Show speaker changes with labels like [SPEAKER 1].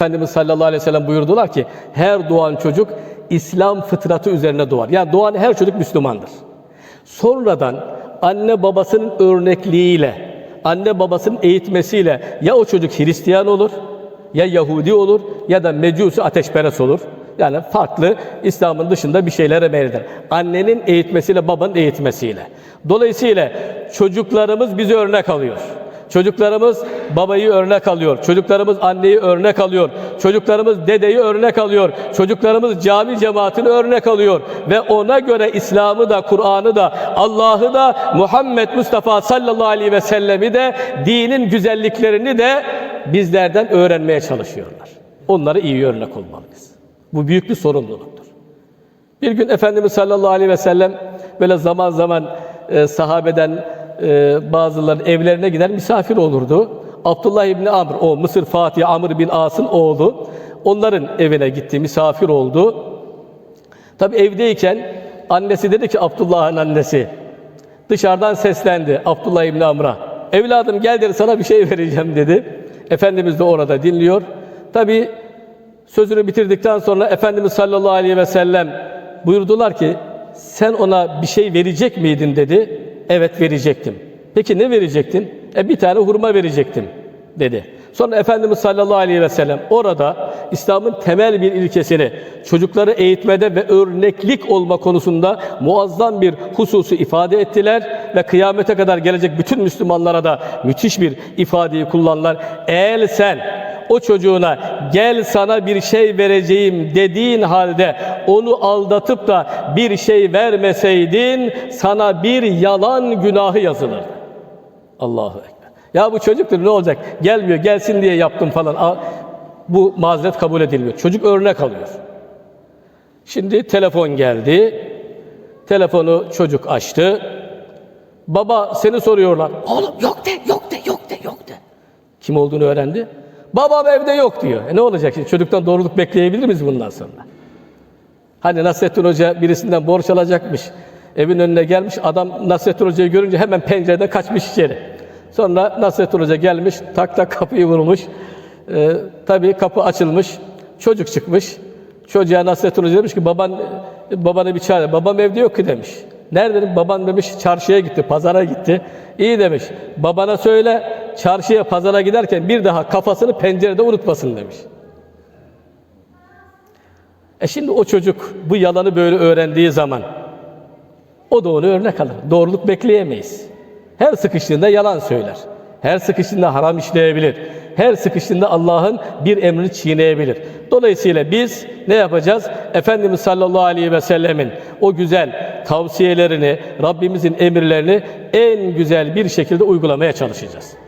[SPEAKER 1] Efendimiz sallallahu aleyhi ve sellem buyurdular ki her doğan çocuk İslam fıtratı üzerine doğar. Yani doğan her çocuk Müslümandır. Sonradan anne babasının örnekliğiyle, anne babasının eğitmesiyle ya o çocuk Hristiyan olur, ya Yahudi olur ya da Mecusi ateşperest olur. Yani farklı İslam'ın dışında bir şeylere meyreder. Annenin eğitmesiyle, babanın eğitmesiyle. Dolayısıyla çocuklarımız bizi örnek alıyor. Çocuklarımız babayı örnek alıyor. Çocuklarımız anneyi örnek alıyor. Çocuklarımız dedeyi örnek alıyor. Çocuklarımız cami cemaatini örnek alıyor. Ve ona göre İslam'ı da, Kur'an'ı da, Allah'ı da, Muhammed Mustafa sallallahu aleyhi ve sellemi de, dinin güzelliklerini de bizlerden öğrenmeye çalışıyorlar. Onlara iyi örnek olmalıyız. Bu büyük bir sorumluluktur. Bir gün Efendimiz sallallahu aleyhi ve sellem böyle zaman zaman e, sahabeden e, bazılarının evlerine gider misafir olurdu. Abdullah İbni Amr, o Mısır Fatih Amr bin As'ın oğlu, onların evine gitti, misafir oldu. Tabi evdeyken annesi dedi ki Abdullah'ın annesi, dışarıdan seslendi Abdullah İbni Amr'a. Evladım gel dedi sana bir şey vereceğim dedi. Efendimiz de orada dinliyor. Tabi sözünü bitirdikten sonra Efendimiz sallallahu aleyhi ve sellem buyurdular ki sen ona bir şey verecek miydin dedi. Evet verecektim. Peki ne verecektin? E bir tane hurma verecektim dedi. Sonra Efendimiz sallallahu aleyhi ve sellem orada İslam'ın temel bir ilkesini çocukları eğitmede ve örneklik olma konusunda muazzam bir hususu ifade ettiler ve kıyamete kadar gelecek bütün Müslümanlara da müthiş bir ifadeyi kullanırlar. Eğer sen o çocuğuna gel sana bir şey vereceğim dediğin halde onu aldatıp da bir şey vermeseydin sana bir yalan günahı yazılır. Allahu Ekber. Ya bu çocuktur ne olacak? Gelmiyor gelsin diye yaptım falan. Bu mazeret kabul edilmiyor. Çocuk örnek alıyor. Şimdi telefon geldi. Telefonu çocuk açtı. Baba seni soruyorlar. Oğlum yok de, yok de, yok de, yok de. Kim olduğunu öğrendi. Babam evde yok diyor. E ne olacak şimdi? Çocuktan doğruluk bekleyebilir miyiz bundan sonra? Hani Nasrettin Hoca birisinden borç alacakmış. Evin önüne gelmiş. Adam Nasrettin Hoca'yı görünce hemen pencereden kaçmış içeri. Sonra Nasrettin Hoca gelmiş. Tak tak kapıyı vurmuş. Ee, tabii kapı açılmış. Çocuk çıkmış. Çocuğa Nasrettin Hoca demiş ki baban babanı bir çağır. Babam evde yok ki demiş. Nerede? Baban demiş çarşıya gitti, pazara gitti. İyi demiş. Babana söyle çarşıya, pazara giderken bir daha kafasını pencerede unutmasın demiş. E şimdi o çocuk bu yalanı böyle öğrendiği zaman o da onu örnek alır. Doğruluk bekleyemeyiz. Her sıkıştığında yalan söyler. Her sıkıştığında haram işleyebilir. Her sıkıştığında Allah'ın bir emrini çiğneyebilir. Dolayısıyla biz ne yapacağız? Efendimiz sallallahu aleyhi ve sellemin o güzel tavsiyelerini, Rabbimizin emirlerini en güzel bir şekilde uygulamaya çalışacağız.